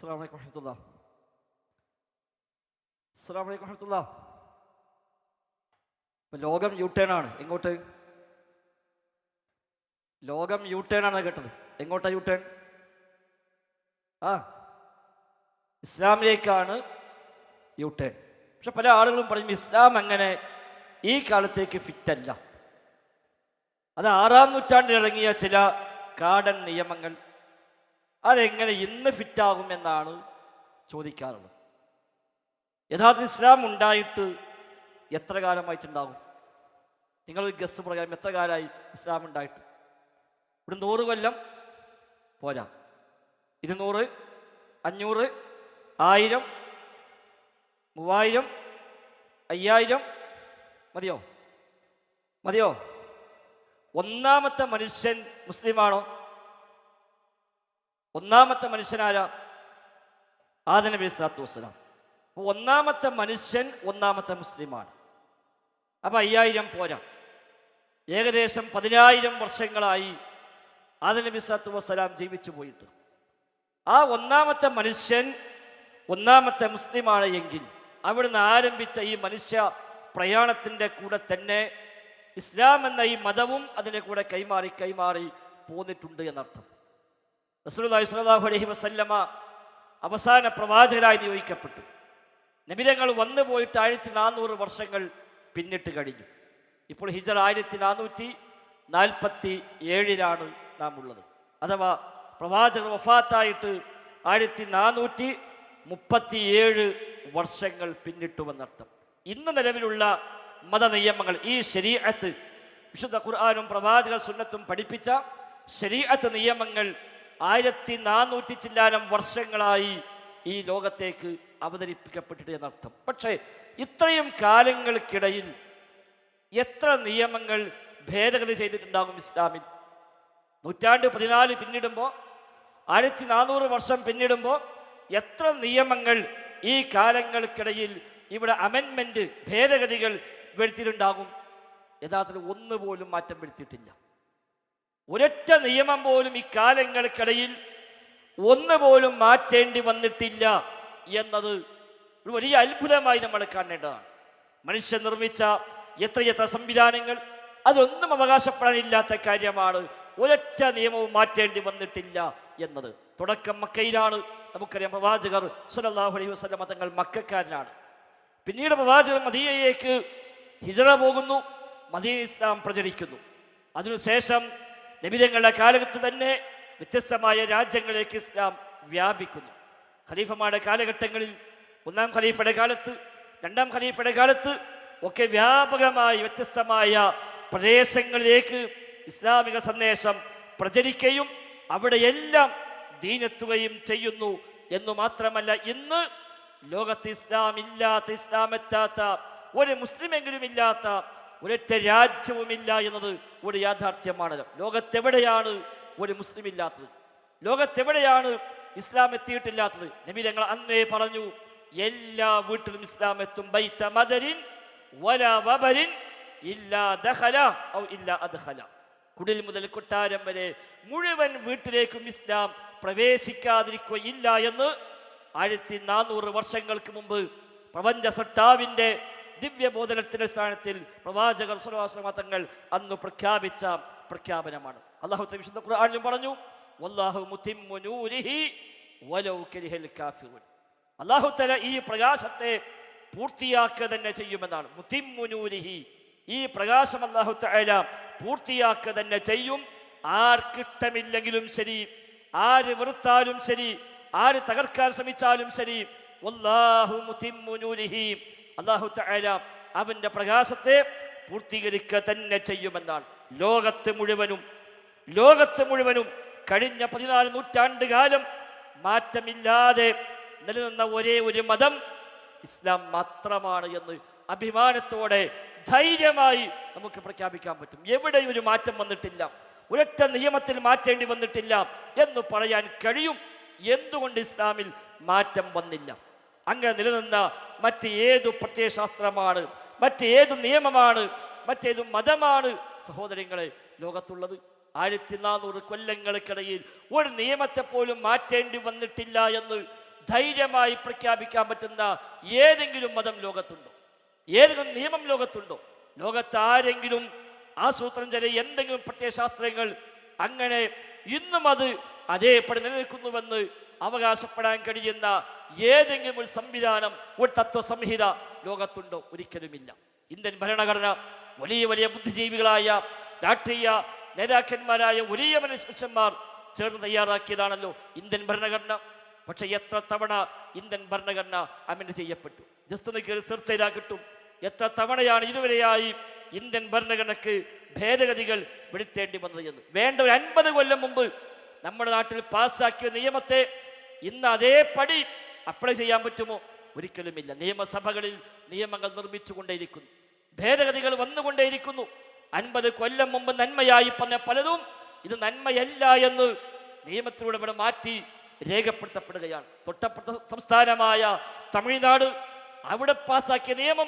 അസ്സാം ورحمة الله. السلام عليكم ورحمة الله. ലോകം U turn ആണ്. എങ്ങോട്ട്? ലോകം യു ടേൺ ആണ് കേട്ടത്? എങ്ങോട്ടാ യു ടേൺ ആ ഇസ്ലാമിലേക്കാണ് യു ടേൺ പക്ഷെ പല ആളുകളും പറയും ഇസ്ലാം അങ്ങനെ ഈ കാലത്തേക്ക് അല്ല അത് ആറാം നൂറ്റാണ്ടിൽ ഇറങ്ങിയ ചില കാടൻ നിയമങ്ങൾ അതെങ്ങനെ ഇന്ന് ഫിറ്റാകുമെന്നാണ് ചോദിക്കാറുള്ളത് യഥാർത്ഥ ഇസ്ലാം ഉണ്ടായിട്ട് എത്ര കാലമായിട്ടുണ്ടാകും? നിങ്ങളൊരു ഗസ് പ്രകാരം എത്ര കാലമായി ഇസ്ലാം ഉണ്ടായിട്ട്? ഇവിടെ നൂറ് കൊല്ലം പോരാ. ഇരുന്നൂറ് അഞ്ഞൂറ് ആയിരം മൂവായിരം അയ്യായിരം മതിയോ? മതിയോ? ഒന്നാമത്തെ മനുഷ്യൻ മുസ്ലിമാണോ? ഒന്നാമത്തെ മനുഷ്യനാര? ആദ നബി സ്വലാത്തു വസ്സലാം. ഒന്നാമത്തെ മനുഷ്യൻ ഒന്നാമത്തെ മുസ്ലിമാണ്. അപ്പൊ അയ്യായിരം പോരാ. ഏകദേശം പതിനായിരം വർഷങ്ങളായി ആദ നബി സ്വലാത്തു വസ്സലാം ജീവിച്ചു പോയിട്ട്. ആ ഒന്നാമത്തെ മനുഷ്യൻ ഒന്നാമത്തെ മുസ്ലിമാണ് എങ്കിൽ അവിടുന്ന് ആരംഭിച്ച ഈ മനുഷ്യ പ്രയാണത്തിന്റെ കൂടെ തന്നെ ഇസ്ലാം എന്ന ഈ മതവും അതിന്റെ കൂടെ കൈമാറി കൈമാറി പോന്നിട്ടുണ്ട് എന്നർത്ഥം. റസൂലുള്ളാഹി സ്വല്ലല്ലാഹു അലൈഹി വസല്ലമ അവസാന പ്രവാചകരായി നിയോഗിക്കപ്പെട്ടു. നബിതങ്ങൾ വന്നു പോയിട്ട് ആയിരത്തി നാനൂറ് വർഷങ്ങൾ പിന്നിട്ട് കഴിഞ്ഞു. ഇപ്പോൾ ഹിജർ ആയിരത്തി നാനൂറ്റി നാൽപ്പത്തി ഏഴിലാണ് നാം ഉള്ളത് അഥവാ പ്രവാചകർ വഫാത്തായിട്ട് ആയിരത്തി നാനൂറ്റി മുപ്പത്തിയേഴ് വർഷങ്ങൾ പിന്നിട്ടുവെന്നർത്ഥം ഇന്ന് നിലവിലുള്ള മതനിയമങ്ങൾ ഈ ശരീഅത്ത് വിശുദ്ധ ഖുർആാനും പ്രവാചക സുന്നത്തും പഠിപ്പിച്ച ശരീഅത്ത് നിയമങ്ങൾ ആയിരത്തി നാനൂറ്റി ചില്ലാനം വർഷങ്ങളായി ഈ ലോകത്തേക്ക് അവതരിപ്പിക്കപ്പെട്ടിട്ട് എന്നർത്ഥം. പക്ഷേ ഇത്രയും കാലങ്ങൾക്കിടയിൽ എത്ര നിയമങ്ങൾ ഭേദഗതി ചെയ്തിട്ടുണ്ടാകും ഇസ്ലാമിൽ? നൂറ്റാണ്ട് പതിനാല് പിന്നിടുമ്പോൾ ആയിരത്തി നാനൂറ് വർഷം പിന്നിടുമ്പോൾ എത്ര നിയമങ്ങൾ ഈ കാലങ്ങൾക്കിടയിൽ ഇവിടെ അമെൻമെന്റ് ഭേദഗതികൾ വരുത്തിയിട്ടുണ്ടാകും? യഥാർത്ഥത്തിൽ ഒന്നുപോലും മാറ്റം വരുത്തിയിട്ടില്ല. ഒരൊറ്റ നിയമം പോലും ഇക്കാലങ്ങൾക്കിടയിൽ ഒന്ന് ഒന്നുപോലും മാറ്റേണ്ടി വന്നിട്ടില്ല എന്നത് ഒരു വലിയ അത്ഭുതമായി നമ്മൾ കാണേണ്ടതാണ്. മനുഷ്യൻ നിർമ്മിച്ച എത്രയെത്ര സംവിധാനങ്ങൾ അതൊന്നും അവകാശപ്പെടാനില്ലാത്ത കാര്യമാണ്. ഒരൊറ്റ നിയമവും മാറ്റേണ്ടി വന്നിട്ടില്ല എന്നത്. തുടക്കം മക്കയിലാണ്. നമുക്കറിയാം പ്രവാചകർ സുലല്ലാഹു അലൈഹി വസല്ലമ തങ്ങൾ മക്കാരനാണ് പിന്നീട് പ്രവാചകർ മദീയയിലേക്ക് ഹിജറ പോകുന്നു മദീന ഇസ്ലാം പ്രചരിക്കുന്നു. അതിനുശേഷം നബിതങ്ങളുടെ കാലഘട്ടത്ത് തന്നെ വ്യത്യസ്തമായ രാജ്യങ്ങളിലേക്ക് ഇസ്ലാം വ്യാപിക്കുന്നു. ഖലീഫമാരുടെ കാലഘട്ടങ്ങളിൽ ഒന്നാം ഖലീഫയുടെ കാലത്ത് രണ്ടാം ഖലീഫയുടെ കാലത്ത് ഒക്കെ വ്യാപകമായി വ്യത്യസ്തമായ പ്രദേശങ്ങളിലേക്ക് ഇസ്ലാമിക സന്ദേശം പ്രചരിക്കുകയും അവിടെയെല്ലാം ദീനെത്തുകയും ചെയ്യുന്നു എന്ന് മാത്രമല്ല ഇന്ന് ലോകത്ത് ഇസ്ലാം ഇല്ലാത്ത ഇസ്ലാം എത്താത്ത ഒരു മുസ്ലിമെങ്കിലും ഇല്ലാത്ത ഒരൊറ്റ രാജ്യവുമില്ല എന്നത് ഒരു യാഥാർത്ഥ്യമാണല്ലോ ലോകത്തെവിടെയാണ് ഒരു മുസ്ലിം ഇല്ലാത്തത്? ലോകത്തെവിടെയാണ് ഇസ്ലാം എത്തിയിട്ടില്ലാത്തത്? നബി ഞങ്ങൾ അന്നേ പറഞ്ഞു എല്ലാ വീട്ടിലും ഇസ്ലാം എത്തും. ബൈത്ത മദരിൻ വബരിൻ ഇല്ലാ ഔ ഇല്ലാ കുടിൽ മുതൽ കൊട്ടാരം വരെ മുഴുവൻ വീട്ടിലേക്കും ഇസ്ലാം പ്രവേശിക്കാതിരിക്കുകയില്ല എന്ന് ആയിരത്തി നാനൂറ് വർഷങ്ങൾക്ക് മുമ്പ് പ്രപഞ്ച സട്ടാവിന്റെ ദിവ്യബോധനത്തിന്റെ സ്ഥാനത്തിൽ പ്രവാചകർ സുലവാസ തങ്ങൾ അന്ന് പ്രഖ്യാപിച്ച പ്രഖ്യാപനമാണ്. അള്ളാഹു വിശുദ്ധ ഖുർആനിലും പറഞ്ഞു അള്ളാഹു തല ഈ പ്രകാശത്തെ പൂർത്തിയാക്കുക തന്നെ ചെയ്യുമെന്നാണ്. മുത്തിമുനൂരിഹി ഈ പ്രകാശം അള്ളാഹു തല പൂർത്തിയാക്കുക തന്നെ ചെയ്യും. ആർക്കിട്ടമില്ലെങ്കിലും ശരി ആര് വെറുത്താലും ശരി ആര് തകർക്കാൻ ശ്രമിച്ചാലും ശരി വല്ലാഹു മുത്തിമ്മു നൂരിഹി അള്ളാഹു തആല അവന്റെ പ്രകാശത്തെ പൂർത്തീകരിക്കുക തന്നെ ചെയ്യുമെന്നാണ്. ലോകത്ത് മുഴുവനും ലോകത്ത് മുഴുവനും കഴിഞ്ഞ പതിനാല് നൂറ്റാണ്ട് കാലം മാറ്റമില്ലാതെ നിലനിന്ന ഒരേ ഒരു മതം ഇസ്ലാം മാത്രമാണ് എന്ന് അഭിമാനത്തോടെ ധൈര്യമായി നമുക്ക് പ്രഖ്യാപിക്കാൻ പറ്റും. എവിടെയും ഒരു മാറ്റം വന്നിട്ടില്ല ഒരൊറ്റ നിയമത്തിൽ മാറ്റേണ്ടി വന്നിട്ടില്ല എന്ന് പറയാൻ കഴിയും. എന്തുകൊണ്ട് ഇസ്ലാമിൽ മാറ്റം വന്നില്ല? അങ്ങനെ നിലനിന്ന മറ്റ് ഏതു പ്രത്യയശാസ്ത്രമാണ് ഏതു നിയമമാണ് മറ്റേതു മതമാണ് സഹോദരങ്ങളെ ലോകത്തുള്ളത്? ആയിരത്തി നാനൂറ് കൊല്ലങ്ങൾക്കിടയിൽ ഒരു നിയമത്തെ പോലും മാറ്റേണ്ടി വന്നിട്ടില്ല എന്ന് ധൈര്യമായി പ്രഖ്യാപിക്കാൻ പറ്റുന്ന ഏതെങ്കിലും മതം ലോകത്തുണ്ടോ? ഏതെങ്കിലും നിയമം ലോകത്തുണ്ടോ? ലോകത്ത് ആരെങ്കിലും ആസൂത്രണം ചെയ്ത എന്തെങ്കിലും പ്രത്യയശാസ്ത്രങ്ങൾ അങ്ങനെ ഇന്നും അത് അതേപടി നിലനിൽക്കുന്നുവെന്ന് അവകാശപ്പെടാൻ കഴിയുന്ന ഏതെങ്കിലും ഒരു സംവിധാനം ഒരു തത്വസംഹിത ലോകത്തുണ്ടോ? ഒരിക്കലുമില്ല. ഇന്ത്യൻ ഭരണഘടന വലിയ വലിയ ബുദ്ധിജീവികളായ രാഷ്ട്രീയ നേതാക്കന്മാരായ വലിയ മനുഷ്യന്മാർ ചേർന്ന് തയ്യാറാക്കിയതാണല്ലോ ഇന്ത്യൻ ഭരണഘടന. പക്ഷെ എത്ര തവണ ഇന്ത്യൻ ഭരണഘടന അമെൻഡ് ചെയ്യപ്പെട്ടു? ജസ്റ്റ് ഒന്ന് കയറി സെർച്ച് ചെയ്താൽ കിട്ടും. എത്ര തവണയാണ് ഇതുവരെയായി ഇന്ത്യൻ ഭരണഘടനയ്ക്ക് ഭേദഗതികൾ വരുത്തേണ്ടി വന്നത് എന്ന്? വേണ്ട ഒരു അൻപത് കൊല്ലം മുമ്പ് നമ്മുടെ നാട്ടിൽ പാസ്സാക്കിയ നിയമത്തെ ഇന്ന് അതേപടി അപ്ലൈ ചെയ്യാൻ പറ്റുമോ? ഒരിക്കലുമില്ല. നിയമസഭകളിൽ നിയമങ്ങൾ നിർമ്മിച്ചുകൊണ്ടേയിരിക്കുന്നു. ഭേദഗതികൾ വന്നുകൊണ്ടേയിരിക്കുന്നു. അൻപത് കൊല്ലം മുമ്പ് നന്മയായി പറഞ്ഞ പലതും ഇത് നന്മയല്ല എന്ന് നിയമത്തിലൂടെ ഇവിടെ മാറ്റി രേഖപ്പെടുത്തപ്പെടുകയാണ്. തൊട്ടപ്പെട്ട സംസ്ഥാനമായ തമിഴ്നാട് അവിടെ പാസാക്കിയ നിയമം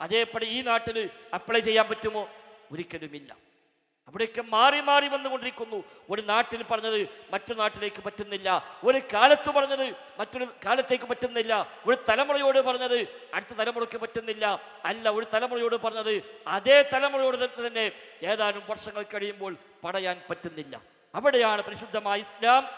അതേപടി ഈ നാട്ടിൽ അപ്ലൈ ചെയ്യാൻ പറ്റുമോ? ഒരിക്കലുമില്ല. അവിടെയൊക്കെ മാറി മാറി വന്നുകൊണ്ടിരിക്കുന്നു. ഒരു നാട്ടിൽ പറഞ്ഞത് മറ്റു നാട്ടിലേക്ക് പറ്റുന്നില്ല. ഒരു കാലത്ത് പറഞ്ഞത് മറ്റൊരു കാലത്തേക്ക് പറ്റുന്നില്ല. ഒരു തലമുറയോട് പറഞ്ഞത് അടുത്ത തലമുറയ്ക്ക് പറ്റുന്നില്ല. അല്ല ഒരു തലമുറയോട് പറഞ്ഞത് അതേ തലമുറയോട് തന്നെ ഏതാനും വർഷങ്ങൾ കഴിയുമ്പോൾ പടയാൻ പറ്റുന്നില്ല. അവിടെയാണ് പരിശുദ്ധമായ ഇസ്ലാം.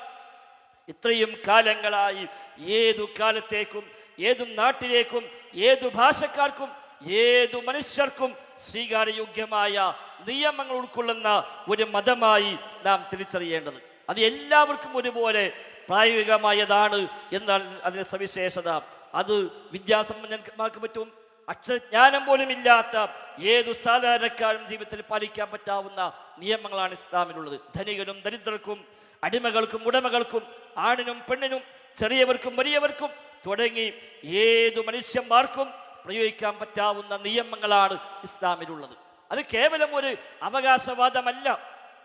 ഇത്രയും കാലങ്ങളായി ഏതു കാലത്തേക്കും ഏതു നാട്ടിലേക്കും ഏതു ഭാഷക്കാർക്കും ഏതു മനുഷ്യർക്കും സ്വീകാര്യയോഗ്യമായ നിയമങ്ങൾ ഉൾക്കൊള്ളുന്ന ഒരു മതമായി നാം തിരിച്ചറിയേണ്ടത്. അത് എല്ലാവർക്കും ഒരുപോലെ പ്രായോഗികമായതാണ് എന്നാണ് അതിന്റെ സവിശേഷത. അത് വിദ്യാസമ്പന്നന്മാർക്ക് പറ്റും അക്ഷരജ്ഞാനം പോലും ഇല്ലാത്ത ഏതു സാധാരണക്കാരും ജീവിതത്തിൽ പാലിക്കാൻ പറ്റാവുന്ന നിയമങ്ങളാണ് ഇസ്ലാമിലുള്ളത്. ധനികനും ദരിദ്രർക്കും അടിമകൾക്കും ഉടമകൾക്കും ആണിനും പെണ്ണിനും ചെറിയവർക്കും വലിയവർക്കും തുടങ്ങി ഏതു മനുഷ്യന്മാർക്കും പ്രയോഗിക്കാൻ പറ്റാവുന്ന നിയമങ്ങളാണ് ഇസ്ലാമിലുള്ളത്. അത് കേവലം ഒരു അവകാശവാദമല്ല.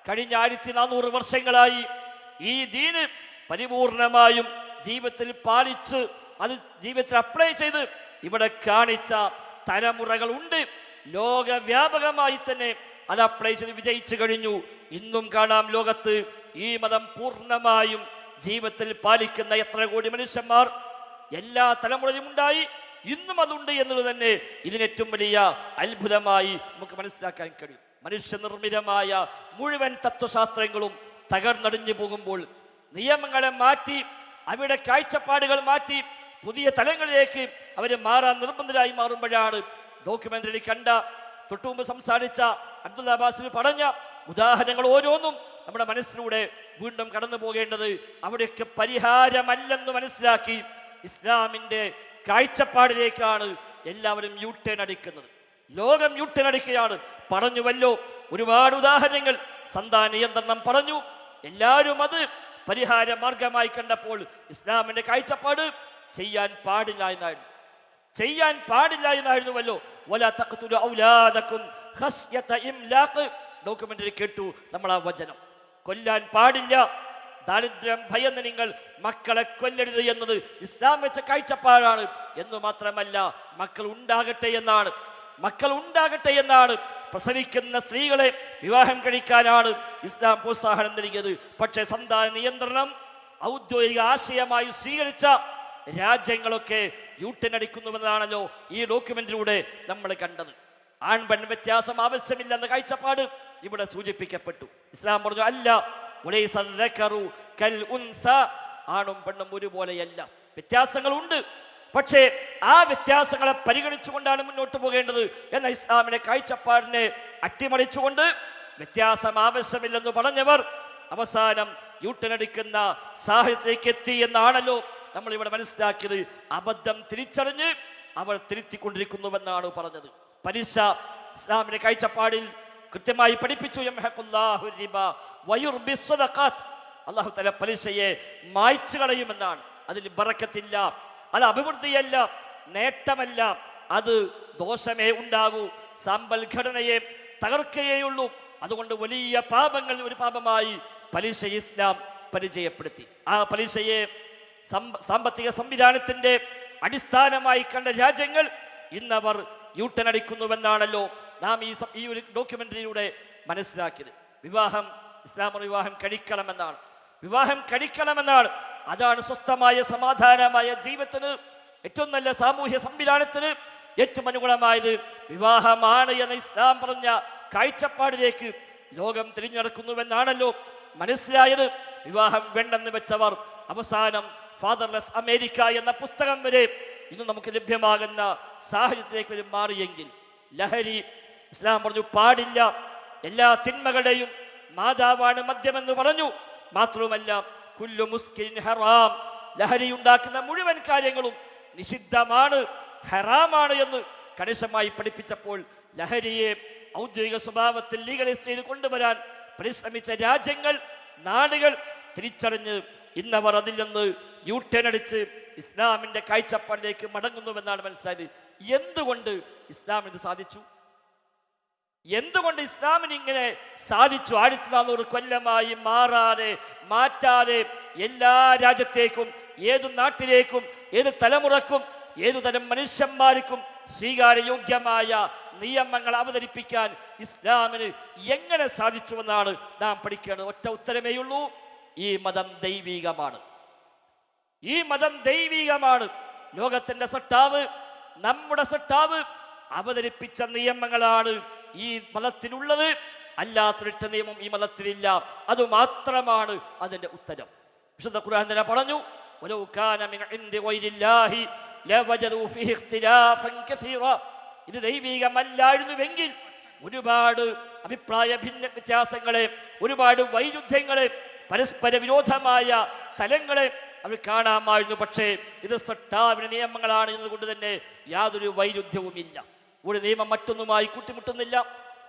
കഴിഞ്ഞ ആയിരത്തി നാനൂറ് വർഷങ്ങളായി ഈ ദീന് പരിപൂർണമായും ജീവിതത്തിൽ പാലിച്ച് അത് ജീവിതത്തിൽ അപ്ലൈ ചെയ്ത് ഇവിടെ കാണിച്ച തലമുറകൾ ഉണ്ട് ലോകവ്യാപകമായി തന്നെ അത് അപ്ലൈ ചെയ്ത് വിജയിച്ചു കഴിഞ്ഞു. ഇന്നും കാണാം ലോകത്ത് ഈ മതം പൂർണമായും ജീവിതത്തിൽ പാലിക്കുന്ന എത്ര കോടി മനുഷ്യന്മാർ എല്ലാ തലമുറയിലും ഉണ്ടായി. ഇന്നും അതുണ്ട് എന്നുള്ളത് തന്നെ ഇതിനേറ്റവും വലിയ അത്ഭുതമായി നമുക്ക് മനസ്സിലാക്കാൻ കഴിയും. മനുഷ്യനിർമ്മിതമായ മുഴുവൻ തത്വശാസ്ത്രങ്ങളും തകർന്നടിഞ്ഞു പോകുമ്പോൾ നിയമങ്ങളെ മാറ്റി അവയുടെ കാഴ്ചപ്പാടുകൾ മാറ്റി പുതിയ തലങ്ങളിലേക്ക് അവർ മാറാൻ നിർബന്ധരായി മാറുമ്പോഴാണ് ഡോക്യുമെന്ററി കണ്ട തൊട്ടുമുമ്പ് സംസാരിച്ച അബ്ദുൽ അബ്ബാസിന് പറഞ്ഞ ഉദാഹരണങ്ങൾ ഓരോന്നും നമ്മുടെ മനസ്സിലൂടെ വീണ്ടും കടന്നു പോകേണ്ടത് അവിടെയൊക്കെ പരിഹാരമല്ലെന്ന് മനസ്സിലാക്കി ഇസ്ലാമിന്റെ കാഴ്ചപ്പാടിലേക്കാണ് എല്ലാവരും യൂട്ടേൺ അടിക്കുന്നത്. ലോകം യൂട്ടേൺ അടിക്കുകയാണ്. പറഞ്ഞുവല്ലോ ഒരുപാട് ഉദാഹരണങ്ങൾ. സന്താന നിയന്ത്രണം പറഞ്ഞു. എല്ലാവരും അത് പരിഹാര മാർഗമായി കണ്ടപ്പോൾ ഇസ്ലാമിന്റെ കാഴ്ചപ്പാട് ചെയ്യാൻ പാടില്ല എന്നായിരുന്നു. ചെയ്യാൻ പാടില്ല എന്നായിരുന്നുവല്ലോ. വല തഖ്തുലു ഔലാദക്കും ഖശ്യത ഇംലാഖ്. ഡോക്യുമെന്ററി കേട്ടു നമ്മൾ ആ വചനം. കൊല്ലാൻ പാടില്ല. ദാരിദ്ര്യം ഭയന്ന് നിങ്ങൾ മക്കളെ കൊല്ലരുത് എന്നത് ഇസ്ലാം വെച്ച കാഴ്ചപ്പാടാണ്. എന്ന് മാത്രമല്ല മക്കൾ ഉണ്ടാകട്ടെ എന്നാണ്. മക്കൾ ഉണ്ടാകട്ടെ എന്നാണ്. പ്രസവിക്കുന്ന സ്ത്രീകളെ വിവാഹം കഴിക്കാനാണ് ഇസ്ലാം പ്രോത്സാഹനം നൽകിയത്. പക്ഷേ സന്താന നിയന്ത്രണം ഔദ്യോഗിക ആശയമായി സ്വീകരിച്ച രാജ്യങ്ങളൊക്കെ യൂട്ടനടിക്കുന്നുവെന്നാണല്ലോ ഈ ഡോക്യുമെന്റിലൂടെ നമ്മൾ കണ്ടത്. ആൺ പെൺ വ്യത്യാസം ആവശ്യമില്ലെന്ന കാഴ്ചപ്പാട് ഇവിടെ സൂചിപ്പിക്കപ്പെട്ടു. ഇസ്ലാം പറഞ്ഞു അല്ല ഉലൈസ കൽ ഉൻസ. ആണും പെണ്ണും ഒരുപോലെയല്ല. വ്യത്യാസങ്ങളുണ്ട്. പക്ഷേ ആ വ്യത്യാസങ്ങളെ പരിഗണിച്ചുകൊണ്ടാണ് മുന്നോട്ട് പോകേണ്ടത് എന്ന ഇസ്ലാമിനെ കാഴ്ചപ്പാടിനെ അട്ടിമറിച്ചുകൊണ്ട് വ്യത്യാസം ആവശ്യമില്ലെന്ന് പറഞ്ഞവർ അവസാനം യൂട്ടനടിക്കുന്ന സാഹചര്യത്തിലേക്ക് എത്തി എന്നാണല്ലോ നമ്മൾ ഇവിടെ മനസ്സിലാക്കിയത്. അബദ്ധം തിരിച്ചറിഞ്ഞ് അവർ തിരുത്തിക്കൊണ്ടിരിക്കുന്നുവെന്നാണ് പറഞ്ഞത്. പലിശ ഇസ്ലാമിന്റെ കാഴ്ചപ്പാടിൽ കൃത്യമായി പഠിപ്പിച്ചു. അള്ളാഹു തല പലിശയെ മായ്ച്ചു കളയുമെന്നാണ്. അതിൽ ബറക്കത്തില്ല. അത് അഭിവൃദ്ധിയല്ല. നേട്ടമല്ല. അത് ദോഷമേ ഉണ്ടാകൂ. സമ്പൽഘടനയെ തകർക്കുകയുള്ളൂ അതുകൊണ്ട് വലിയ പാപങ്ങൾ ഒരു പാപമായി പലിശ ഇസ്ലാം പരിചയപ്പെടുത്തി. ആ പലിശയെ സാമ്പത്തിക സംവിധാനത്തിന്റെ അടിസ്ഥാനമായി കണ്ട രാജ്യങ്ങൾ ഇന്നവർ യൂട്ടനടിക്കുന്നുവെന്നാണല്ലോ നാം ഈ ഈ ഒരു ഡോക്യുമെന്ററിയിലൂടെ മനസ്സിലാക്കിയത്. വിവാഹം ഇസ്ലാമ വിവാഹം കഴിക്കണമെന്നാണ്. വിവാഹം കഴിക്കണമെന്നാണ്. അതാണ് സ്വസ്ഥമായ സമാധാനമായ ജീവിതത്തിന് ഏറ്റവും നല്ല സാമൂഹ്യ സംവിധാനത്തിന് ഏറ്റവും അനുകൂലമായത്. വിവാഹമാണ് എന്ന ഇസ്ലാം പറഞ്ഞ കാഴ്ചപ്പാടിലേക്ക് ലോകം തിരിഞ്ഞടക്കുന്നുവെന്നാണല്ലോ മനസ്സിലായത്. വിവാഹം വേണ്ടെന്ന് വെച്ചവർ അവസാനം ഫാദർലെസ് അമേരിക്ക എന്ന പുസ്തകം വരെ ഇന്ന് നമുക്ക് ലഭ്യമാകുന്ന സാഹചര്യത്തിലേക്ക് വരെ മാറിയെങ്കിൽ ലഹരി ഇസ്ലാം പറഞ്ഞു പാടില്ല. എല്ലാ തിന്മകളുടെയും മാതാവാണ് മദ്യമെന്ന് പറഞ്ഞു. മാത്രവുമല്ല കുല്ലു മുസ്കിൻ ഹറാം. ലഹരി ഉണ്ടാക്കുന്ന മുഴുവൻ കാര്യങ്ങളും നിഷിദ്ധമാണ് ഹറാമാണ് എന്ന് കണിശമായി പഠിപ്പിച്ചപ്പോൾ ലഹരിയെ ഔദ്യോഗിക സ്വഭാവത്തിൽ ലീഗലൈസ് ചെയ്ത് കൊണ്ടുവരാൻ പരിശ്രമിച്ച രാജ്യങ്ങൾ നാടുകൾ തിരിച്ചറിഞ്ഞ് ഇന്നവർ അതിൽ നിന്ന് യു ടേൺ അടിച്ച് ഇസ്ലാമിന്റെ കാഴ്ചപ്പാടിലേക്ക് മടങ്ങുന്നുവെന്നാണ് മനസ്സിലായത്. എന്തുകൊണ്ട് ഇസ്ലാം ഇത് സാധിച്ചു? എന്തുകൊണ്ട് ഇസ്ലാമിന് ഇങ്ങനെ സാധിച്ചു? ആഴ്ച നാനൂറ് കൊല്ലമായി മാറാതെ മാറ്റാതെ എല്ലാ രാജ്യത്തേക്കും ഏതു നാട്ടിലേക്കും ഏത് തലമുറക്കും ഏതു തരം മനുഷ്യന്മാർക്കും സ്വീകാരയോഗ്യമായ നിയമങ്ങൾ അവതരിപ്പിക്കാൻ ഇസ്ലാമിന് എങ്ങനെ സാധിച്ചുവെന്നാണ് നാം പഠിക്കേണ്ടത്. ഒറ്റ ഉത്തരമേയുള്ളൂ ഈ മതം ദൈവീകമാണ്. ഈ മതം ദൈവീകമാണ്. ലോകത്തിന്റെ സട്ടാവ് നമ്മുടെ സട്ടാവ് അവതരിപ്പിച്ച നിയമങ്ങളാണ് ഈ മതത്തിനുള്ളത്. അല്ലാത്തൊരിട്ട നിയമം ഈ മതത്തിലില്ല. അത് മാത്രമാണ് അതിന്റെ ഉത്തരം. വിശുദ്ധ ഖുർആൻ തന്നെ പറഞ്ഞു. ഇത് ദൈവികമല്ലായിരുന്നുവെങ്കിൽ ഒരുപാട് അഭിപ്രായ ഭിന്ന വ്യത്യാസങ്ങളെ ഒരുപാട് വൈരുദ്ധ്യങ്ങളെ പരസ്പര വിരോധമായ തലങ്ങളെ അവർ കാണാമായിരുന്നു. പക്ഷേ ഇത് സട്ടാവിന് നിയമങ്ങളാണ് എന്നതുകൊണ്ട് തന്നെ യാതൊരു വൈരുദ്ധ്യവുമില്ല. ഒരു നിയമം മറ്റൊന്നുമായി കൂട്ടിമുട്ടുന്നില്ല.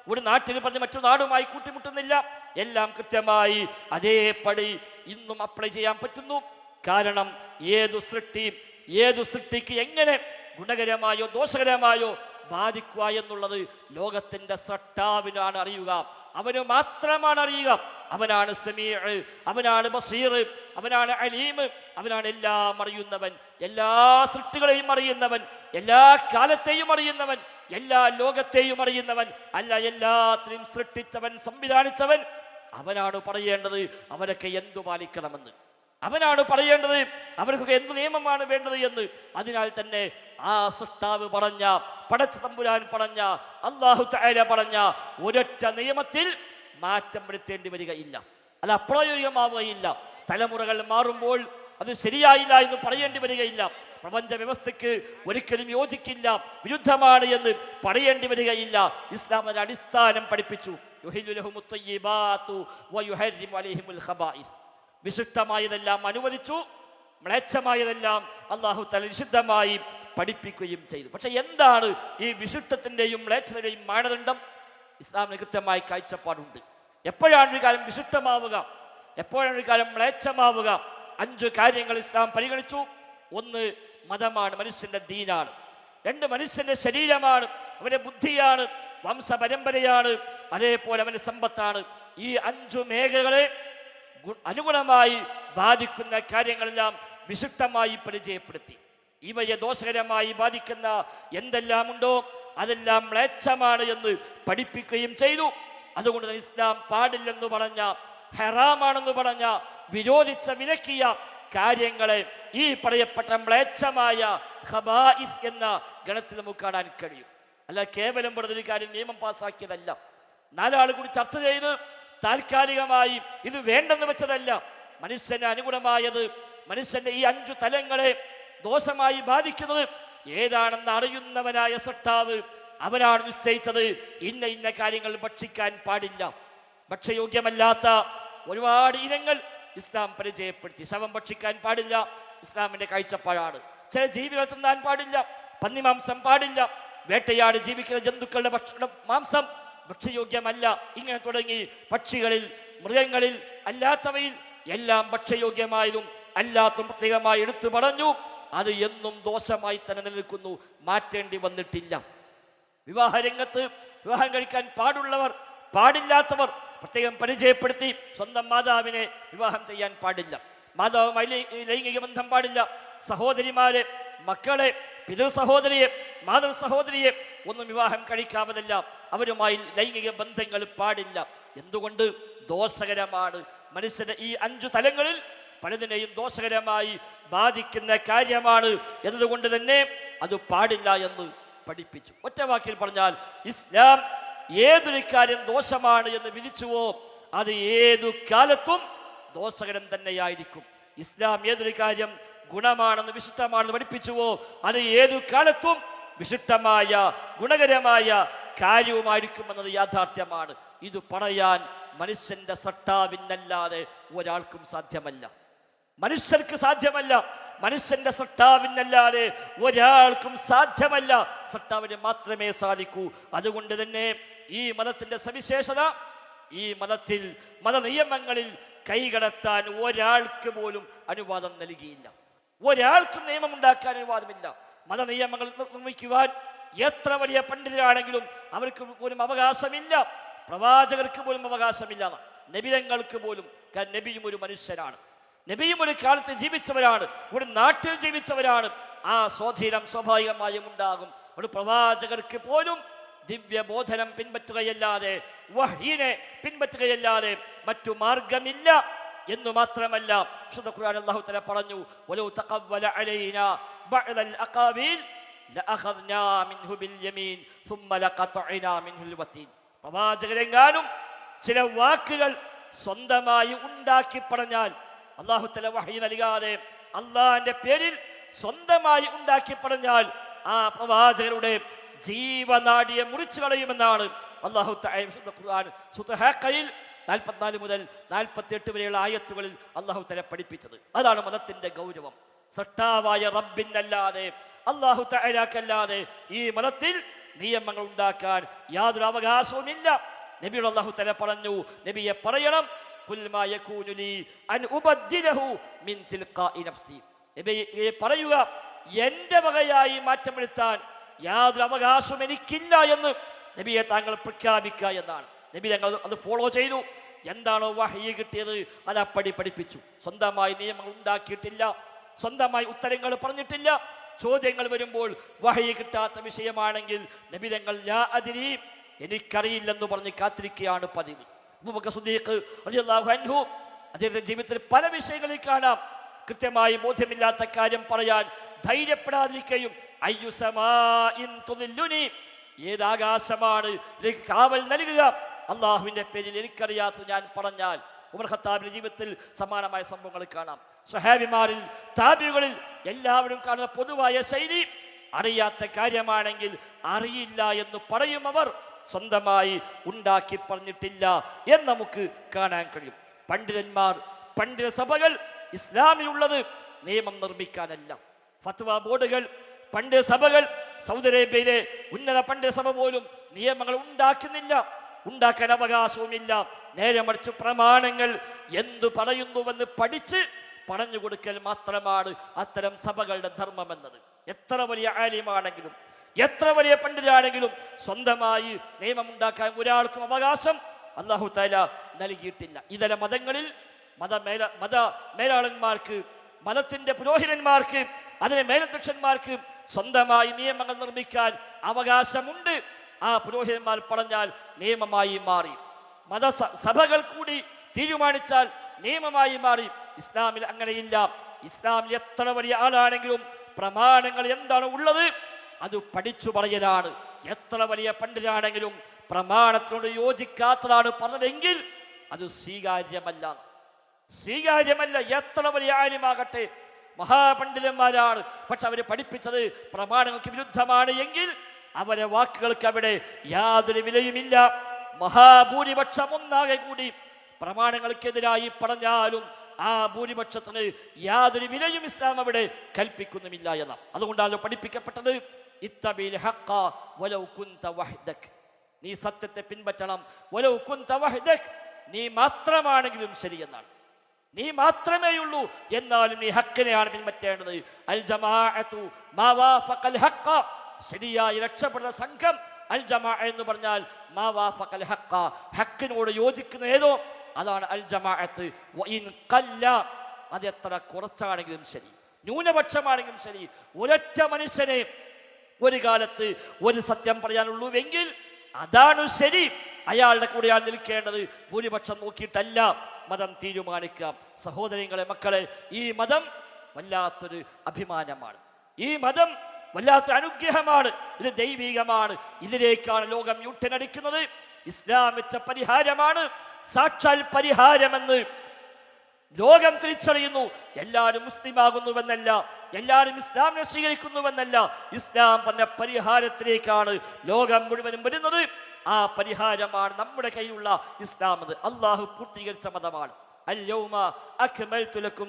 ഒരു നാട്ടിൽ പറഞ്ഞ് മറ്റൊരു നാടുമായി കൂട്ടിമുട്ടുന്നില്ല. എല്ലാം കൃത്യമായി അതേപടി ഇന്നും അപ്ലൈ ചെയ്യാൻ പറ്റുന്നു. കാരണം ഏതു സൃഷ്ടി ഏതു സൃഷ്ടിക്ക് എങ്ങനെ ഗുണകരമായോ ദോഷകരമായോ ബാധിക്കുക എന്നുള്ളത് ലോകത്തിന്റെ സട്ടാവിനാണ് അറിയുക. അവന് മാത്രമാണ് അറിയുക. അവനാണ് സമീർ അവനാണ് ബസീർ അവനാണ് അലീം അവനാണ് എല്ലാം അറിയുന്നവൻ. എല്ലാ സൃഷ്ടികളെയും അറിയുന്നവൻ. എല്ലാ കാലത്തെയും അറിയുന്നവൻ. എല്ലാ ലോകത്തെയും അറിയുന്നവൻ അല്ല എല്ലാത്തിനും സൃഷ്ടിച്ചവൻ സംവിധാനിച്ചവൻ. അവനാണ് പറയേണ്ടത് അവരൊക്കെ എന്തു പാലിക്കണമെന്ന്. അവനാണ് പറയേണ്ടത് അവർക്കൊക്കെ എന്ത് നിയമമാണ് വേണ്ടത് എന്ന്. അതിനാൽ തന്നെ ആ സൃഷ്ടാവ് പറഞ്ഞ പടച്ച തമ്പുരാൻ പറഞ്ഞ അള്ളാഹു ചായ പറഞ്ഞ ഒരൊറ്റ നിയമത്തിൽ മാറ്റം വരുത്തേണ്ടി വരികയില്ല അത് അപ്രായോഗികമാവുകയില്ല. തലമുറകൾ മാറുമ്പോൾ അത് ശരിയായില്ല എന്ന് പറയേണ്ടി വരികയില്ല. പ്രപഞ്ച വ്യവസ്ഥയ്ക്ക് ഒരിക്കലും യോജിക്കില്ല വിരുദ്ധമാണ് എന്ന് പറയേണ്ടി വരികയില്ല. ഇസ്ലാം അതിന്റെ അടിസ്ഥാനം പഠിപ്പിച്ചു. വിശുദ്ധമായതെല്ലാം അനുവദിച്ചു മ്ലേച്ഛമായതെല്ലാം അള്ളാഹു തല നിഷിദ്ധമായി പഠിപ്പിക്കുകയും ചെയ്തു. പക്ഷെ എന്താണ് ഈ വിശുദ്ധത്തിന്റെയും മ്ലേച്ഛതയുടെയും മാനദണ്ഡം? ഇസ്ലാമിന് കൃത്യമായി കാഴ്ചപ്പാടുണ്ട്. എപ്പോഴാണ് ഒരു കാലം വിശുദ്ധമാവുക? എപ്പോഴാണ് ഒരു കാലം മ്ലേച്ഛമാവുക? അഞ്ച് കാര്യങ്ങൾ ഇസ്ലാം പരിഗണിച്ചു. ഒന്ന് മതമാണ് മനുഷ്യന്റെ ദീനാണ്. രണ്ട് മനുഷ്യന്റെ ശരീരമാണ് അവന്റെ ബുദ്ധിയാണ് വംശപരമ്പരയാണ് അതേപോലെ അവന്റെ സമ്പത്താണ്. ഈ അഞ്ചു മേഖലകളെ അനുഗുണമായി ബാധിക്കുന്ന കാര്യങ്ങളെല്ലാം വിശുദ്ധമായി പരിചയപ്പെടുത്തി. ഇവയെ ദോഷകരമായി ബാധിക്കുന്ന എന്തെല്ലാം ഉണ്ടോ അതെല്ലാം മ്ലേച്ഛമാണ് എന്ന് പഠിപ്പിക്കുകയും ചെയ്തു. അതുകൊണ്ട് തന്നെ ഇസ്ലാം പാടില്ലെന്ന് പറഞ്ഞ ഹെറാമാണെന്ന് പറഞ്ഞ വിരോധിച്ച വിലക്കിയ കാര്യങ്ങളെ ഈ പറയപ്പെട്ട മ്ലേച്ഛമായ ഖബായിസ് എന്ന ഗണത്തിൽ നമുക്ക് കാണാൻ കഴിയും. അല്ല കേവലം വെറുതെ ഒരു കാര്യം നിയമം പാസ്സാക്കിയതല്ല നാലാൾ കൂടി ചർച്ച ചെയ്ത് താൽക്കാലികമായി ഇത് വേണ്ടെന്ന് വെച്ചതല്ല. മനുഷ്യന് അനുകൂലമായത് മനുഷ്യന്റെ ഈ അഞ്ചു തലങ്ങളെ ദോഷമായി ബാധിക്കുന്നത് ഏതാണെന്ന് അറിയുന്നവനായ സട്ടാവ് അവനാണ് നിശ്ചയിച്ചത്. ഇന്ന ഇന്ന കാര്യങ്ങൾ ഭക്ഷിക്കാൻ പാടില്ല. ഭക്ഷ്യയോഗ്യമല്ലാത്ത ഒരുപാട് ഇനങ്ങൾ ഇസ്ലാം പരിചയപ്പെടുത്തി. ശവം ഭക്ഷിക്കാൻ പാടില്ല. ഇസ്ലാമിന്റെ കാഴ്ചപ്പാടാണ്. ചില ജീവികൾ തിന്നാൻ പാടില്ല. പന്നിമാംസം പാടില്ല. വേട്ടയാട് ജീവിക്കുന്ന ജന്തുക്കളുടെ ഭക്ഷണം മാംസം ഭക്ഷ്യയോഗ്യമല്ല. ഇങ്ങനെ തുടങ്ങി പക്ഷികളിൽ മൃഗങ്ങളിൽ അല്ലാത്തവയിൽ എല്ലാം ഭക്ഷ്യയോഗ്യമായതും അല്ലാത്തതും പ്രത്യേകമായി എടുത്തു പറഞ്ഞു. അത് എന്നും ദോഷമായി തന്നെ നിലനിൽക്കുന്നു. മാറ്റേണ്ടി വന്നിട്ടില്ല. വിവാഹരംഗത്ത് വിവാഹം കഴിക്കാൻ പാടുള്ളവർ പാടില്ലാത്തവർ പ്രത്യേകം പരിചയപ്പെടുത്തി സ്വന്തം മാതാവിനെ വിവാഹം ചെയ്യാൻ പാടില്ല. മാതാവുമായി ലൈംഗിക ബന്ധം പാടില്ല. സഹോദരിമാരെ മക്കളെ പിതൃ സഹോദരിയെ മാതൃ സഹോദരിയെ ഒന്നും വിവാഹം കഴിക്കാമതല്ല അവരുമായി ലൈംഗിക ബന്ധങ്ങൾ പാടില്ല. എന്തുകൊണ്ട്? ദോഷകരമാണ്. മനുഷ്യന്റെ ഈ അഞ്ചു തലങ്ങളിൽ പലതിനെയും ദോഷകരമായി ബാധിക്കുന്ന കാര്യമാണ്. എന്നതുകൊണ്ട് തന്നെ അത് പാടില്ല എന്ന് പഠിപ്പിച്ചു. ഒറ്റ വാക്കിൽ പറഞ്ഞാൽ ഇസ്ലാം ഏതൊരു കാര്യം ദോഷമാണ് എന്ന് വിധിച്ചുവോ അത് ഏതു കാലത്തും ദോഷകരം തന്നെയായിരിക്കും. ഇസ്ലാം ഏതൊരു കാര്യം ഗുണമാണെന്ന് വിശുദ്ധമാണെന്ന് പഠിപ്പിച്ചുവോ അത് ഏതു കാലത്തും വിശിഷ്ടമായ ഗുണകരമായ കാര്യവുമായിരിക്കുമെന്നത് യാഥാർത്ഥ്യമാണ്. ഇത് പറയാൻ മനുഷ്യന്റെ സട്ടാവിനല്ലാതെ ഒരാൾക്കും സാധ്യമല്ല. മനുഷ്യർക്ക് സാധ്യമല്ല. മനുഷ്യന്റെ സട്ടാവിനല്ലാതെ ഒരാൾക്കും സാധ്യമല്ല. സട്ടാവിന് മാത്രമേ സാധിക്കൂ. അതുകൊണ്ട് തന്നെ ഈ മതത്തിന്റെ സവിശേഷത ഈ മതത്തിൽ മതനിയമങ്ങളിൽ കൈകടത്താൻ ഒരാൾക്ക് പോലും അനുവാദം നൽകിയില്ല. ഒരാൾക്കും നിയമമുണ്ടാക്കാൻ അനുവാദമില്ല. മതനിയമങ്ങൾ നിർമ്മിക്കുവാൻ എത്ര വലിയ പണ്ഡിതരാണെങ്കിലും അവർക്ക് പോലും അവകാശമില്ല. പ്രവാചകർക്ക് പോലും അവകാശമില്ല. നബിതങ്ങൾക്ക് പോലും. നബിയും ഒരു മനുഷ്യരാണ് നബിയും ഒരു കാലത്ത് ജീവിച്ചവരാണ് ഒരു നാട്ടിൽ ജീവിച്ചവരാണ്. ആ സ്വാധീനം സ്വാഭാവികമായും ഉണ്ടാകും. ഒരു പ്രവാചകർക്ക് പോലും ദിവ്യബോധനം പിൻപറ്റുകയല്ലാതെ വഹീനെ പിൻപറ്റുകയല്ലാതെ മറ്റു മാർഗമില്ല എന്നു മാത്രമല്ല ഖുർആൻ അല്ലാഹു പറഞ്ഞു വലൗ അലൈനാ ലഅഖദ്നാ മിൻഹു ബിൽ യമീൻ മിൻഹുൽ വതീൻ പ്രവാചകരെങ്ങാനും ചില വാക്കുകൾ സ്വന്തമായി ഉണ്ടാക്കി പറഞ്ഞാൽ അള്ളാഹു തല വഹി നൽകാതെ അള്ളാഹിന്റെ പേരിൽ സ്വന്തമായി ഉണ്ടാക്കി പറഞ്ഞാൽ ആ പ്രവാചകരുടെ ജീവനാടിയെ മുറിച്ചു കളയുമെന്നാണ് അള്ളാഹു ഖുർആൻ. നാൽപ്പത്തിനാല് മുതൽ നാൽപ്പത്തി എട്ട് വരെയുള്ള ആയത്തുകളിൽ അള്ളാഹു തല പഠിപ്പിച്ചത്. അതാണ് മതത്തിന്റെ ഗൗരവം. സട്ടാവായ റബ്ബിനല്ലാതെ അള്ളാഹു തയ്യാക്കല്ലാതെ ഈ മതത്തിൽ നിയമങ്ങൾ ഉണ്ടാക്കാൻ യാതൊരു അവകാശവുമില്ല. നബിയുടെ അള്ളാഹു തല പറഞ്ഞു നബിയെ പറയണം പറയുക എന്റെ വകയായി വരുത്താൻ യാതൊരു അവകാശവും എനിക്കില്ല എന്ന് നബിയെ താങ്കൾ പ്രഖ്യാപിക്കുക എന്നാണ്. നബി ഞങ്ങൾ അത് ഫോളോ ചെയ്തു. എന്താണോ വഹി കിട്ടിയത് അത് അപ്പടി പഠിപ്പിച്ചു. സ്വന്തമായി നിയമങ്ങൾ ഉണ്ടാക്കിയിട്ടില്ല. സ്വന്തമായി ഉത്തരങ്ങൾ പറഞ്ഞിട്ടില്ല. ചോദ്യങ്ങൾ വരുമ്പോൾ വഹി കിട്ടാത്ത വിഷയമാണെങ്കിൽ നബിതങ്ങൾ ലാ അതിരി എനിക്കറിയില്ലെന്ന് പറഞ്ഞ് കാത്തിരിക്കുകയാണ് പതിവ്. അദ്ദേഹത്തിന്റെ ജീവിതത്തിൽ പല വിഷയങ്ങളിൽ കാണാം. കൃത്യമായി ബോധ്യമില്ലാത്ത കാര്യം പറയാൻ ധൈര്യപ്പെടാതിരിക്കുകയും ഏതാകാശമാണ് എനിക്ക് കാവൽ നൽകുക? അള്ളാഹുവിന്റെ പേരിൽ എനിക്കറിയാത്തത് ഞാൻ പറഞ്ഞാൽ ഉമർ ഖത്താബിന്റെ ജീവിതത്തിൽ സമാനമായ സംഭവങ്ങൾ കാണാം. സ്വഹാബിമാരിൽ താബികളിൽ എല്ലാവരും കാണുന്ന പൊതുവായ ശൈലി അറിയാത്ത കാര്യമാണെങ്കിൽ അറിയില്ല എന്ന് പറയും അവർ. സ്വന്തമായി ഉണ്ടാക്കി പറഞ്ഞിട്ടില്ല എന്ന് നമുക്ക് കാണാൻ കഴിയും. പണ്ഡിതന്മാർ പണ്ഡിത സഭകൾ ഇസ്ലാമിലുള്ളത് നിയമം നിർമ്മിക്കാനല്ല. ഫത്വ ബോർഡുകൾ പണ്ഡിത സഭകൾ സൗദി അറേബ്യയിലെ ഉന്നത പണ്ഡിത സഭ പോലും നിയമങ്ങൾ ഉണ്ടാക്കുന്നില്ല. ഉണ്ടാക്കാൻ അവകാശവുമില്ല. നേരെ മറിച്ച് പ്രമാണങ്ങൾ എന്തു പറയുന്നുവെന്ന് പഠിച്ച് പറഞ്ഞു കൊടുക്കൽ മാത്രമാണ് അത്തരം സഭകളുടെ ധർമ്മം എന്നത് എത്ര വലിയ ആലിമാണെങ്കിലും എത്ര വലിയ പണ്ഡിതരാണെങ്കിലും സ്വന്തമായി നിയമമുണ്ടാക്കാൻ ഒരാൾക്കും അവകാശം അള്ളാഹു താല നൽകിയിട്ടില്ല. ഇതര മതങ്ങളിൽ മത മേല മത മേലാളന്മാർക്ക് മതത്തിന്റെ പുരോഹിതന്മാർക്ക് അതിലെ മേലധ്യക്ഷന്മാർക്ക് സ്വന്തമായി നിയമങ്ങൾ നിർമ്മിക്കാൻ അവകാശമുണ്ട്. ആ പുരോഹിതന്മാർ പറഞ്ഞാൽ നിയമമായി മാറി. മത സഭകൾ കൂടി തീരുമാനിച്ചാൽ നിയമമായി മാറി. ഇസ്ലാമിൽ അങ്ങനെയില്ല. ഇസ്ലാമിൽ എത്ര വലിയ ആളാണെങ്കിലും പ്രമാണങ്ങൾ എന്താണ് ഉള്ളത്? അത് പഠിച്ചു പറയലാണ് എത്ര വലിയ പണ്ഡിതാണെങ്കിലും പ്രമാണത്തോട് യോജിക്കാത്തതാണ് പറഞ്ഞതെങ്കിൽ അത് സ്വീകാര്യമല്ല. സ്വീകാര്യമല്ല എത്ര വലിയ ആര്യമാകട്ടെ. മഹാപണ്ഡിതന്മാരാണ്. പക്ഷെ അവർ പഠിപ്പിച്ചത് പ്രമാണങ്ങൾക്ക് വിരുദ്ധമാണ് എങ്കിൽ അവരെ വാക്കുകൾക്ക് അവിടെ യാതൊരു വിലയുമില്ല. മഹാഭൂരിപക്ഷം ഒന്നാകെ കൂടി പ്രമാണങ്ങൾക്കെതിരായി പറഞ്ഞാലും ആ ഭൂരിപക്ഷത്തിന് യാതൊരു വിലയും ഇസ്ലാം അവിടെ കൽപ്പിക്കുന്നുമില്ല എന്ന അതുകൊണ്ടാണ് പഠിപ്പിക്കപ്പെട്ടത്. ഇത്തബിൽ ഹഖ വലൗ കുന്ത വഹ്ദക്. നീ സത്യത്തെ പിൻപറ്റണം. വലൗ കുന്ത വഹ്ദക്. നീ മാത്രമാണെങ്കിലും ശരി എന്നാണ്. നീ മാത്രമേ ഉള്ളൂ എന്നാലും നീ ഹക്കിനെയാണ് പിൻപറ്റേണ്ടത്. അൽ ജമാഅത്തു മാവാഫഖൽ ഹഖ. ശരിയായി രക്ഷപ്പെടുന്ന സംഘം അൽ ജമാ എന്ന് പറഞ്ഞാൽ മാവാഫഖൽ ഹഖ. ഹക്കിനോട് യോജിക്കുന്ന ഏതോ? അതാണ് അൽ ജമാഅത്ത്. വഇൻ ഖല്ല. അത് എത്ര കുറച്ചാണെങ്കിലും ശരി. ന്യൂനപക്ഷമാണെങ്കിലും ശരി. ഒരൊറ്റ മനുഷ്യനെ ഒരു കാലത്ത് ഒരു സത്യം പറയാനുള്ളൂവെങ്കിൽ അതാണ് ശരി. അയാളുടെ കൂടെയാണ് നിൽക്കേണ്ടത് ഭൂരിപക്ഷം നോക്കിയിട്ടല്ല. മതം തീരുമാനിക്കാം സഹോദരങ്ങളെ മക്കളെ ഈ മതം വല്ലാത്തൊരു അഭിമാനമാണ്. ഈ മതം വല്ലാത്ത അനുഗ്രഹമാണ്. ഇത് ദൈവികമാണ്. ഇതിലേക്കാണ് ലോകം യൂട്ടനടിക്കുന്നത്. ഇസ്ലാം വെച്ച പരിഹാരമാണ്. സാക്ഷാൽ പരിഹാരമെന്ന് ലോകം തിരിച്ചറിയുന്നു. എല്ലാവരും മുസ്ലിം ആകുന്നുവെന്നല്ല എല്ലാവരും ഇസ്ലാമിനെ സ്വീകരിക്കുന്നുവെന്നല്ല ഇസ്ലാം പറഞ്ഞ പരിഹാരത്തിലേക്കാണ് ലോകം മുഴുവനും വരുന്നത്. ആ പരിഹാരമാണ് നമ്മുടെ കയ്യിലുള്ള ഇസ്ലാം അത് അള്ളാഹു പൂർത്തീകരിച്ച മതമാണ്.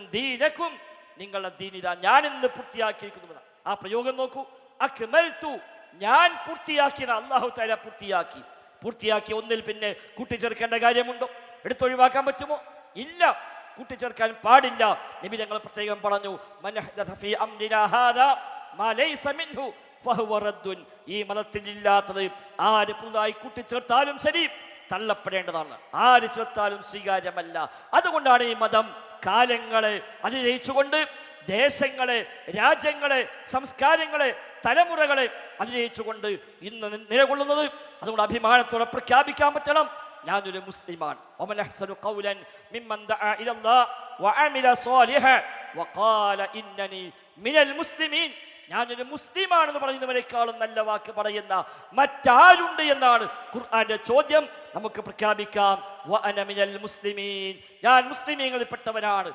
ദീനക്കും. നിങ്ങളുടെ ദീനിത ഞാൻ ഇന്ന് പൂർത്തിയാക്കിയിരിക്കുന്നു. ആ പ്രയോഗം നോക്കൂ. അക്മൽതു ഞാൻ പൂർത്തിയാക്കിയ അള്ളാഹു താല പൂർത്തിയാക്കി. പൂർത്തിയാക്കി ഒന്നിൽ പിന്നെ കൂട്ടിച്ചേർക്കേണ്ട കാര്യമുണ്ടോ? എടുത്തൊഴിവാക്കാൻ പറ്റുമോ? ഇല്ല. കൂട്ടിച്ചേർക്കാൻ പാടില്ല. നബി ഞങ്ങൾ പ്രത്യേകം പറഞ്ഞു. ഈ മതത്തിൽ ഇല്ലാത്തത് ആര് പുതുതായി കൂട്ടിച്ചേർത്താലും ശരി തള്ളപ്പെടേണ്ടതാണ്. ആര് ചേർത്താലും സ്വീകാര്യമല്ല. അതുകൊണ്ടാണ് ഈ മതം കാലങ്ങളെ അതിജയിച്ചുകൊണ്ട് ദേശങ്ങളെ രാജ്യങ്ങളെ സംസ്കാരങ്ങളെ തലമുറകളെ അതിജയിച്ചുകൊണ്ട് ഇന്ന് നിലകൊള്ളുന്നത്. അതുകൊണ്ട് അഭിമാനത്തോടെ പ്രഖ്യാപിക്കാൻ പറ്റണം. ഞാനൊരു മുസ്ലിമാണ്. ഒമൻ അഹ്സനു ഖൗലൻ മിമ്മൻ ദഅ ഇലല്ലാഹ് വഅമില സാലിഹ വഖാല ഇന്നനി മിനൽ മുസ്ലിമീൻ. ഞാനൊരു മുസ്ലിമാണെന്ന് പറയുന്നവരെക്കാളും നല്ല വാക്ക് പറയുന്ന മറ്റാരുണ്ട് എന്നാണ് ഖുർആന്റെ ചോദ്യം. നമുക്ക് പ്രഖ്യാപിക്കാം. മുസ്ലിമീൻ. ഞാൻ മുസ്ലിമീങ്ങളിൽപ്പെട്ടവനാണ്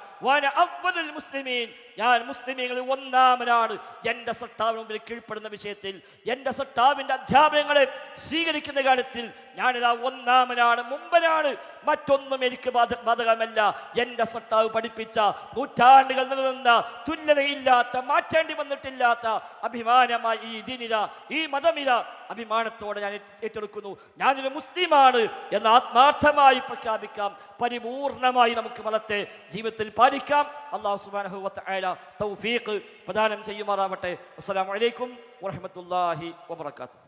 മുസ്ലിമീൻ. ഞാൻ മുസ്ലിമീങ്ങളിൽ ഒന്നാമനാണ്. എന്റെ സട്ടാവിന് മുമ്പിൽ കീഴ്പ്പെടുന്ന വിഷയത്തിൽ എന്റെ സത്താവിന്റെ അധ്യാപനങ്ങളെ സ്വീകരിക്കുന്ന കാര്യത്തിൽ ഞാനിതാ ഒന്നാമനാണ് മുമ്പനാണ്. മറ്റൊന്നും എനിക്ക് ബാധ ബാധകമല്ല. എന്റെ സർത്താവ് പഠിപ്പിച്ച നൂറ്റാണ്ടുകൾ നിലനിന്ന തുല്യതയില്ലാത്ത മാറ്റേണ്ടി വന്നിട്ടില്ലാത്ത അഭിമാനമായി ഈ ദിനിത ഈ മതമിത അഭിമാനത്തോടെ ഞാൻ ഏറ്റ- ഏറ്റെടുക്കുന്നു. ഞാനൊരു മുസ്ലിമാണ് എന്ന ആത്മാർത്ഥമായി പ്രഖ്യാപിക്കാം. പരിപൂർണമായി നമുക്ക് മതത്തെ ജീവിതത്തിൽ പാലിക്കാം. അള്ളാഹു സുബ്ഹാനഹു വതആല തൗഫീഖ് പ്രദാനം ചെയ്യുമാറാവട്ടെ. അസ്സലാമു അലൈക്കും വറഹ്മത്തുള്ളാഹി വബറകാതുഹു.